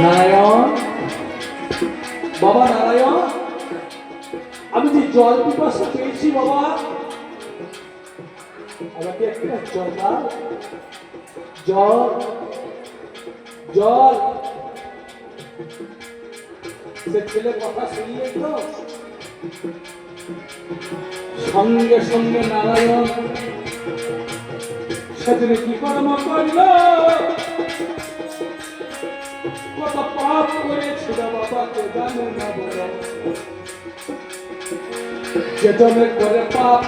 নারায়ণ? বাবা নারায়ণ? আমি যে জল পিপাসা পেয়েছি বাবা। আমাকে একটা জল দাও। জল। জল। সে ছেলে কথা শুনলেই তো? সঙ্গে সঙ্গে নারায়ণ। সেদিন কি কর্ম করল? কত পাপ করেছিল বাবাকে জানে না বলো যে জমে করে পাপ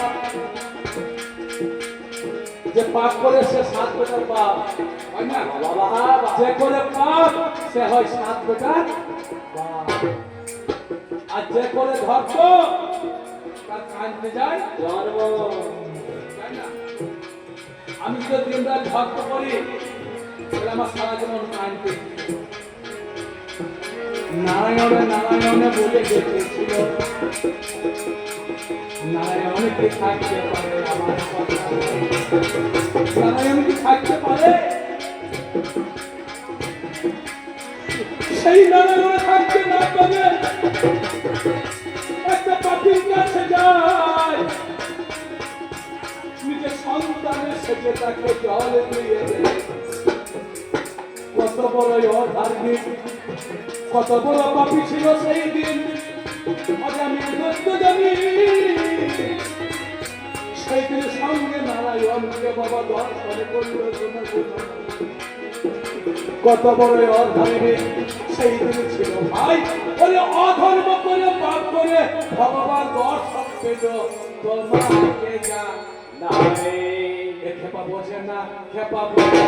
যে পাপ করে সে সাত বেটার পাপ হয় না বাবা যে করে পাপ সে হয় সাত বেটার। আর যে করে ধর্ম তার কাঁদতে যায় না? আমি যদি দিন রাত ভক্ত করি তাহলে আমার সারা জীবন কাঁদতে নারায়ণে নারায়ণে বলে ডেকেছিল নারায়ণ কি থাকতে পারে আমার নারায়ণ কি থাকতে পারে? সেই নারায়ণ থাকতে না পারে, একটা পাখির কাছে যায়। নিজের সন্তানের সেজে তাকে জল দিয়ে দেয়। কত বড় অধার্মিক। কত বড় পাপি ছিল সেই দিন। আজ আমি জানি সেই দিন সঙ্গে নারায়ণকে বাবা দর্শন করল কত বড় অধার্মিক সেই দিন ছিল ভাই। ওরে অধর্ম করে পাপ করে ভগবান দর্শন পেল। তোমাকে যা না রে। এ খেপা বোঝে না, খেপা বোঝে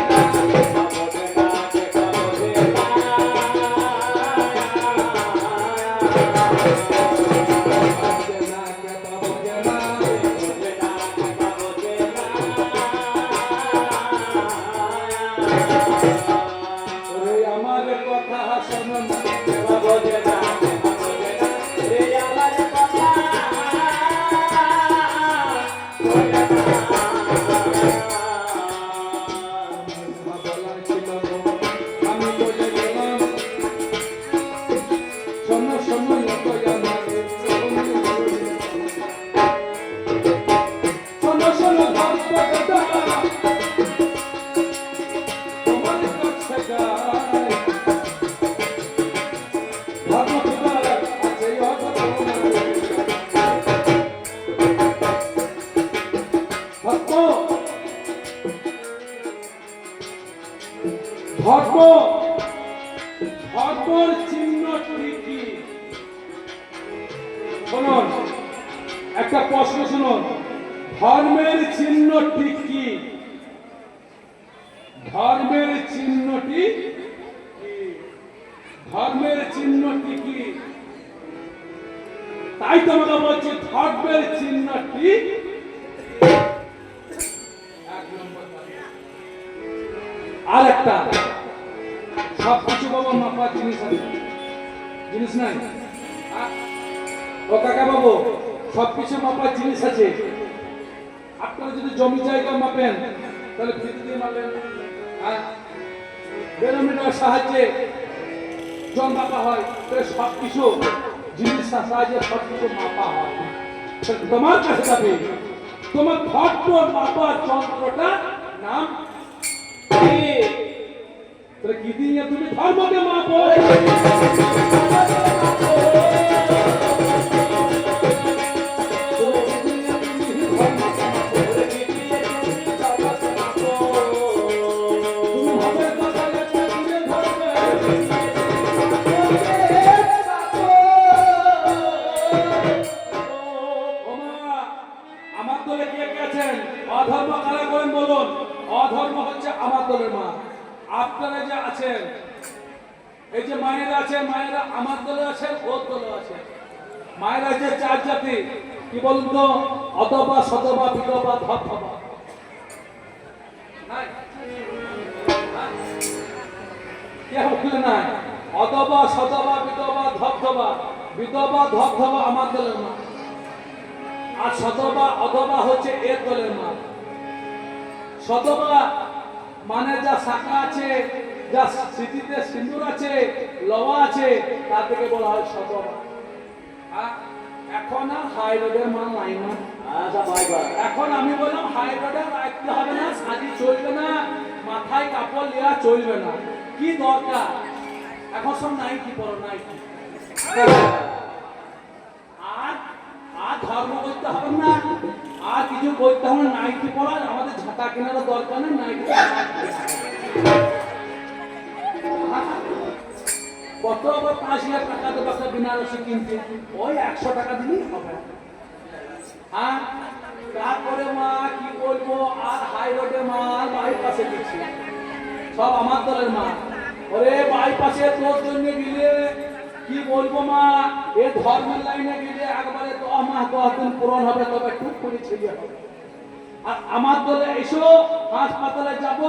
না। না ধর্ম ধর্মর চিহ্ন কি? শুনুন, একটা প্রশ্ন শুনুন। ধর্মের চিহ্নটি কি? ধর্মের চিহ্নটি? ধর্মের চিহ্নটি কি? তাই তোমাকে বলছি ধর্মের চিহ্নটি আর একটা মাপার জিনিস জিনিস নাই? ও কাকা বাবু সব কিছু মাপার জিনিস আছে। আপনারা যদি জমি জায়গা মাপেন, তাহলে ফিতে দিয়ে মাপেন বেরোমিটার সাহায্যে জল মাপা হয়, তাহলে সব কিছু জিনিস সাহায্যে সব কিছু মাপা হয়। তোমার কাছে যাবে। তোমার ধর্ম মাপার যন্ত্রটা নাম তুমি ধর্মকে তুমি আপনারা যে আছেন, এই যে মায়েরা আছে মায়েরা আমার দলে আছেন, ওর দলে আছেন। মায়েরা যে চার জাতি, কি বলুন তো অথবা শতবা বিধবা ধবা? কেউ বিধবা বিধবা আমার দলের মা। আর শতবা অথবা হচ্ছে এর দলের মা। শতবা মানে যা শাখা আছে যা স্মৃতিতে সিন্দুর আছে লওয়া আছে তার থেকে বলা হয় শতবা আ- এখন আর হাই রোডের মাল নাই না। আচ্ছা এখন আমি বললাম হাই রোডে রাখতে হবে না সাজি চলবে না মাথায় কাপড় নেওয়া চলবে না। কি দরকার? এখন সব নাই নাইটি পরো নাইটি। আর আর ধর্ম করতে হবে না। আর কিছু করতে হবে না, নাইটি পরা, আমাদের ঝাঁটা কেনারও দরকার নেই, নাইটি কত আবার পাঁচ লাখ টাকা দেবো একটা বিনারসি কিনতে? ওই একশো টাকা দিলেই হবে। হ্যাঁ তারপরে মা, কি বলব, আর হাই রোডে মাল বাইপাসে দিচ্ছি সব আমার দলের মা। ওরে বাইপাসে তোর জন্য গেলে কি বলব মা? এ ধর্মের লাইনে গেলে একবারে দশ মাস দশ দিন পূরণ হবে, তবে টুক করে ছেড়ে হবে। আর আমার দলে এসো, হাসপাতালে যাব